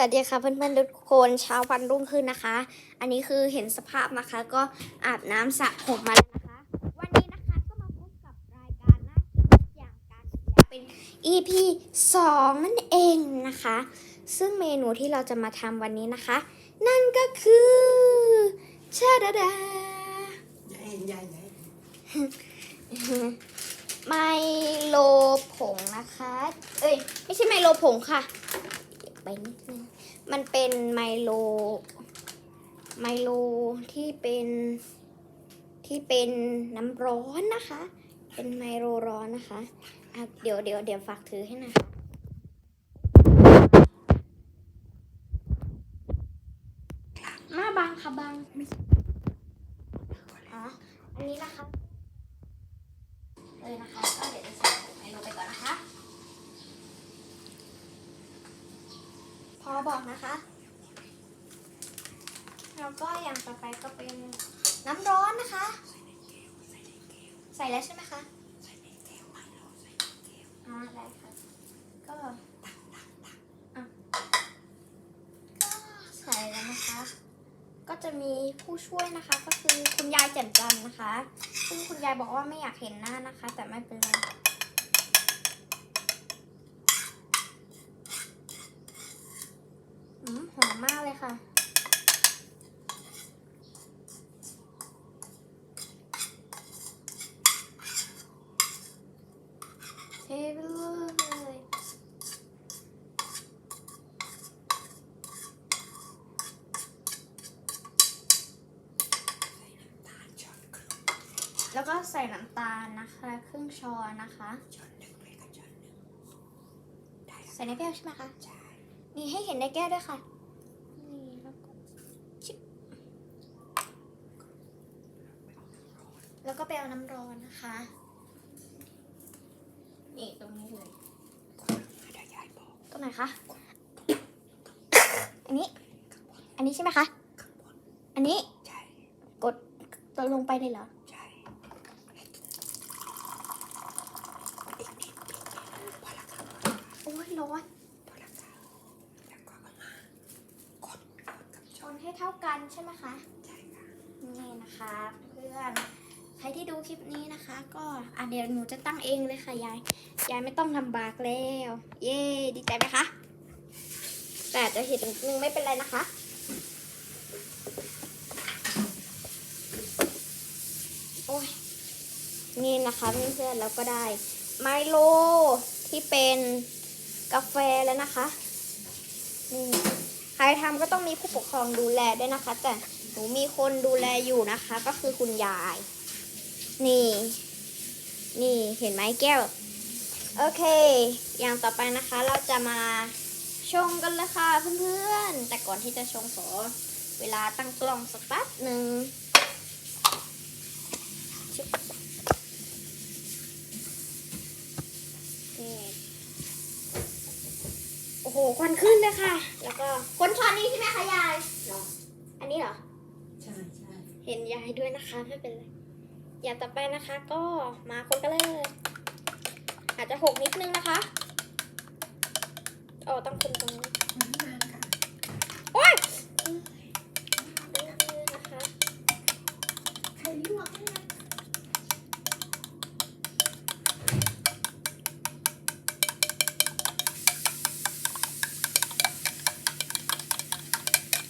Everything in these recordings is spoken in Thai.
วัสดีค่ะเพื่อนๆทุกคนเช้าวันรุ่งขึ้นนะคะ อันนี้คือเห็นสภาพนะคะ ก็อาบน้ำสระผมมาแล้วนะคะ วันนี้นะคะก็มาพบกับรายการน่ากินทุกอย่างการอีกแล้วเป็น EP 2นั่นเองนะคะ ซึ่งเมนูที่เราจะมาทำวันนี้นะคะ นั่นก็คือชาดาดาอย่าเห็นอย่าเห็นไมโลผงนะคะ เอ้ย ไม่ใช่ไมโลผงค่ะเก็บไปนิดนึง มันเป็นไมโล ไมโลที่เป็นที่เป็นน้ำร้อนนะคะ เป็นไมโลร้อนนะคะอะเดี๋ยวเดี๋ยวเดี๋ยวฝากถือให้หนะคะมาบังค่ะบังอ๋ออันนี้นะคะ เลยนะคะ ก็เดี๋ยวจะใส่ไมโลไปก่อนนะคะ อบอกนะคะ แล้วก็อย่างต่อไปก็เป็นน้ำร้อนนะคะ ใส่แล้วใช่ไหมคะอ่าได้ค่ะ ก็ใส่แล้วนะคะ ก็จะมีผู้ช่วยนะคะ ก็คือคุณยายแจ่มจันนะคะ ซึ่งคุณยายบอกว่าไม่อยากเห็นหน้านะคะ แต่ไม่เป็นไร อืมหอมมากเลยค่ะ เทไปเลยตาลช้อนครึ่งแล้วก็ใส่น้ำตาลนะคะ ครึ่งช้อนนะคะช้อนหนึ่งเลยก็ช้อนหนึ่งได้แล้วใส่ในแก้วใช่ไหมคะ ใช่นี่ให้เห็นในแก้วด้วยค่ะ นี่แล้วก็ชิบ แล้วก็ไปเอาน้ำร้อนนะคะ นี่ตรงนี้เลยคนให้ได้ยายบอกตรงไหนคะ อันนี้ อันนี้ใช่ไหมคะข้างบนอันนี้ใช่กดตัวลงไปเลยเหรอใช่อีกนิดอีกนิดพอละครับโอ้ยร้อนพอละครับแล้วก็เอามากดกดกับชช้อนนให้เท่ากันใช่ไหมคะใช่ค่ะนี่นะคะ เพื่อน ใครที่ดูคลิปนี้นะคะ ก็อะเดี๋ยวหนูจะตั้งเองเลยค่ะยาย ยายไม่ต้องลำบากแล้ว เย้ดีใจไหมคะ แต่จะเห็นนิดนึงไม่เป็นไรนะคะโอ้ยนี่นะคะเพื่อนๆแล้วก็ได้ ไมโลที่เป็นกาแฟแล้วนะคะนี่ใครทำก็ต้องมีผู้ปกครองดูแลด้วยนะคะ แต่หนูมีคนดูแลอยู่นะคะ ก็คือคุณยาย นี่ นี่เห็นไหมแก้ว โอเค อย่างต่อไปนะคะเราจะมาชงกันเลยค่ะเพื่อนๆ แต่ก่อนที่จะชงขอเวลาตั้งกล้องสักแป๊บหนึ่งชึบนี่โอ้โห ควันขึ้นเลยค่ะ แล้วก็คนช้อนนี้ใช่ไหมคะยายเนาะอันนี้เหรอ ใช่ใช่เห็นยายด้วยนะคะ ไม่เป็นไร อย่างต่อไปนะคะก็มาคนกันเลย อาจจะหกนิดนึงนะคะอ๋อต้องคนตรงนี้มันนานค่ะโอ๊ยนิดนึงนะคะใครลวกให้นะ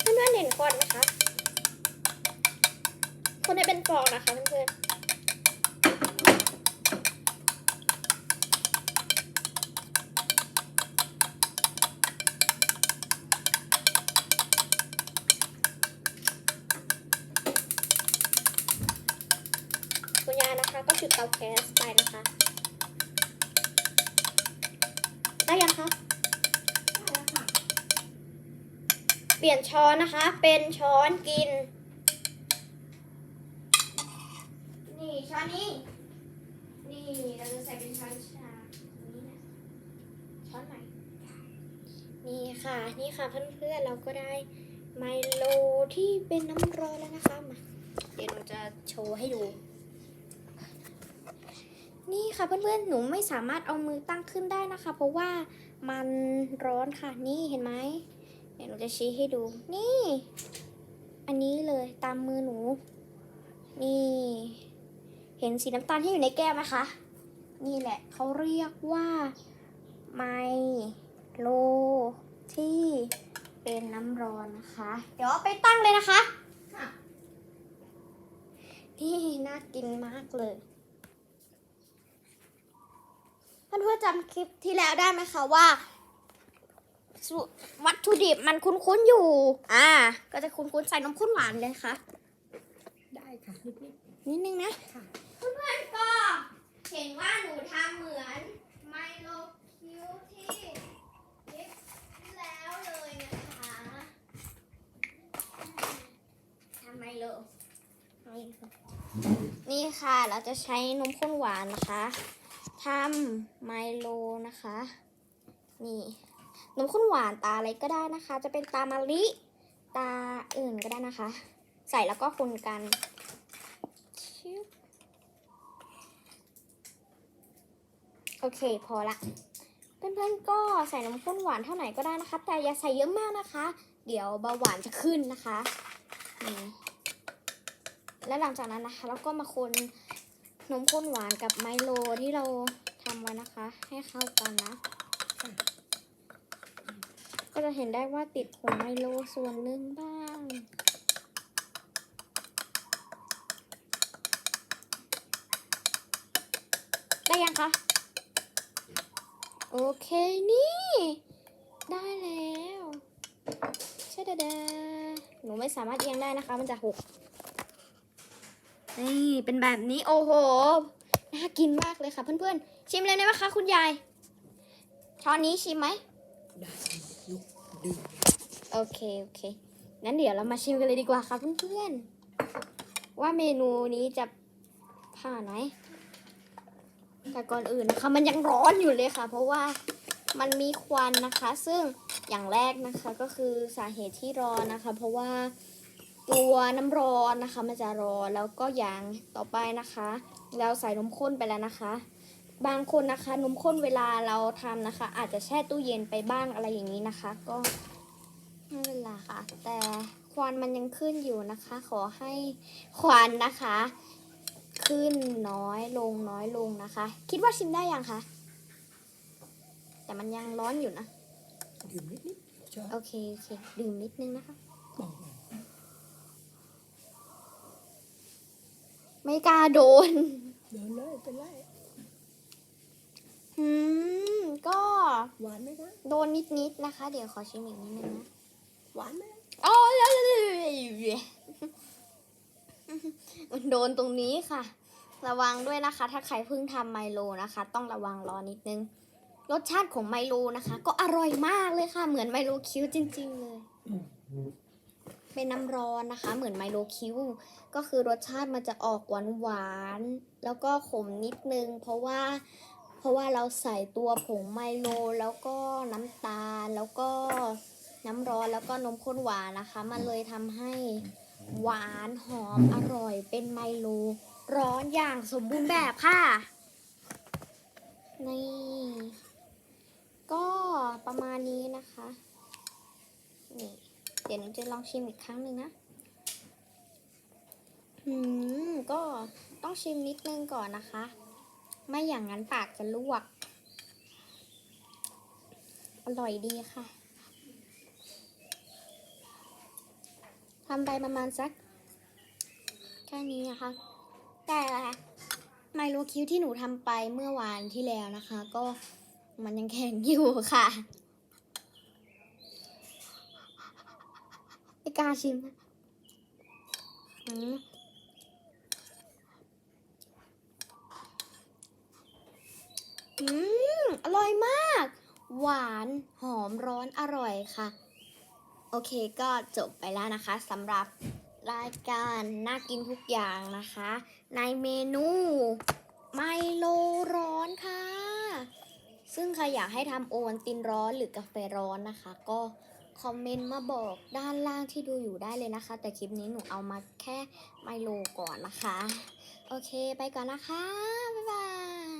เพื่อนๆเห็นควันไหมคะคนให้เป็นฟองนะคะเพื่อนๆ นะคะ ก็จุดเตาแก๊สไปนะคะ ได้ยังคะเปลี่ยนช้อนนะคะ เป็นช้อนกิน นี่ช้อนนี้ นี่เราจะใส่เป็นช้อนชานี่นะช้อนใหม่ นี่ค่ะ นี่ค่ะเพื่อนๆเราก็ได้ไมโลที่เป็นน้ำร้อนแล้วนะคะมา เดี๋ยวหนูจะโชว์ให้ดู นี่ค่ะเพื่อนๆ หนูไม่สามารถเอามือตั้งขึ้นได้นะคะ เพราะว่ามันร้อนค่ะ นี่เห็นไหมเดี๋ยวหนูจะชี้ให้ดู นี่ อันนี้เลยตามมือหนู นี่ เห็นสีน้ำตาลที่อยู่ในแก้วไหมคะ นี่แหละเขาเรียกว่าไมโลที่เป็นน้ำร้อนนะคะ เดี๋ยวเอาไปตั้งเลยนะคะค่ะนี่น่ากินมากเลย เพื่อนๆจำคลิปที่แล้วได้ไหมคะว่าสุวัตถุดิบมันคุ้นๆอยู่ อ่า ก็จะคุ้นๆใส่นมข้นหวานเลยค่ะ ได้ค่ะนิดนิดนิดนึงนะๆค่ะเพื่อนๆก็เห็นว่าหนูทำเหมือนไมโลคิวที่คลิปที่แล้วเลยนะคะทำไมโลนี่ค่ะ เราจะใช้นมข้นหวานนะคะ ทำไมโลนะคะ นี่นมข้นหวานตาอะไรก็ได้นะคะ จะเป็นตามะลิตาอื่นก็ได้นะคะ ใส่แล้วก็คนกันโอเคพอละ เพื่อนๆก็ใส่น้ำข้นหวานเท่าไหร่ก็ได้นะคะ แต่อย่าใส่เยอะมากนะคะ เดี๋ยวเบาหวานจะขึ้นนะคะนี่และหลังจากนั้นนะคะ เราก็มาคน นมข้นหวานกับไมโลที่เราทำไว้นะคะ ให้เข้ากันนะ ก็จะเห็นได้ว่าติดผงไมโลส่วนหนึ่งบ้าง ได้ยังคะ โอเคนี่ ได้แล้วชาดาดาหนูไม่สามารถเอียงได้นะคะ มันจะหก นี่เป็นแบบนี้โอ้โหน่ากินมากเลยค่ะเพื่อนๆ ชิมเลยได้ไหมคะคุณยายช้อนนี้ชิมไหมได้ลุกดื่มโอเคโอเคงั้นเดี๋ยวเรามาชิมกันเลยดีกว่าค่ะเพื่อนๆ ว่าเมนูนี้จะผ่านไหมแต่ก่อนอื่นนะคะ มันยังร้อนอยู่เลยค่ะ เพราะว่ามันมีควันนะคะ ซึ่งอย่างแรกนะคะก็คือสาเหตุที่ร้อนนะคะ เพราะว่า ตัวน้ำร้อนนะคะ มันจะร้อนแล้วก็อย่างต่อไปนะคะเราใส่นมข้นไปแล้วนะคะ บางคนนะคะนมข้นเวลาเราทำนะคะ อาจจะแช่ตู้เย็นไปบ้างอะไรอย่างนี้นะคะ ก็ไม่เป็นไรค่ะ แต่ควันมันยังขึ้นอยู่นะคะ ขอให้ควันนะคะ ขึ้นน้อยลงน้อยลงนะคะ คิดว่าชิมได้ยังคะแต่มันยังร้อนอยู่นะดื่มนิดนิดๆชอบโอเคโอเคดื่มนิดนึงนะคะ บอก ไม่กล้าโดน เดินเลยเป็นไรอืม ก็ หวานไหมคะ โดนนิดๆนะคะ เดี๋ยวขอชิมอีกนิดนึงนะหวานไหมโอ้ยมันโดนตรงนี้ค่ะ ระวังด้วยนะคะ ถ้าใครเพิ่งทำไมโลนะคะ ต้องระวังรอนิดนึง รสชาติของไมโลนะคะ ก็อร่อยมากเลยค่ะ เหมือนไมโลคิวจริง ๆ เลย เป็นน้ำร้อนนะคะ เหมือนไมโลคิวก็คือรสชาติมันจะออกหวานหวานแล้วก็ขมนิดนึง เพราะว่าเพราะว่าเราใส่ตัวผงไมโลแล้วก็น้ำตาลแล้วก็น้ำร้อนแล้วก็นมข้นหวานนะคะ มันเลยทำให้หวานหอมอร่อยเป็นไมโลร้อนอย่างสมบูรณ์แบบค่ะนี่ก็ประมาณนี้นะคะ ดี๋ยวหนูจะลองชิมอีกครั้งหนึ่งนะอืมก็ต้องชิมนิดนึงก่อนนะคะ ไม่อย่างนั้นปากจะลวก อร่อยดีค่ะทำไปประมาณสักแค่นี้นะคะ แต่ไมโลคิวที่หนูทำไปเมื่อวานที่แล้วนะคะ ก็มันยังแข็งอยู่ค่ะ ไม่ กล้าชิมอืมอืมอร่อยมาก หวานหอมร้อนอร่อยค่ะ โอเคก็จบไปแล้วนะคะสำหรับรายการน่ากินทุกอย่างนะคะ ในเมนูไมโลร้อนค่ะ ซึ่งใครอยากให้ทำโอวัลตินร้อนหรือกาแฟร้อนนะคะ ก็ คอมเมนต์มาบอกด้านล่างที่ดูอยู่ได้เลยนะคะ แต่คลิปนี้หนูเอามาแค่ไมโลก่อนนะคะ โอเค ไปก่อนนะคะ บ๊ายบาย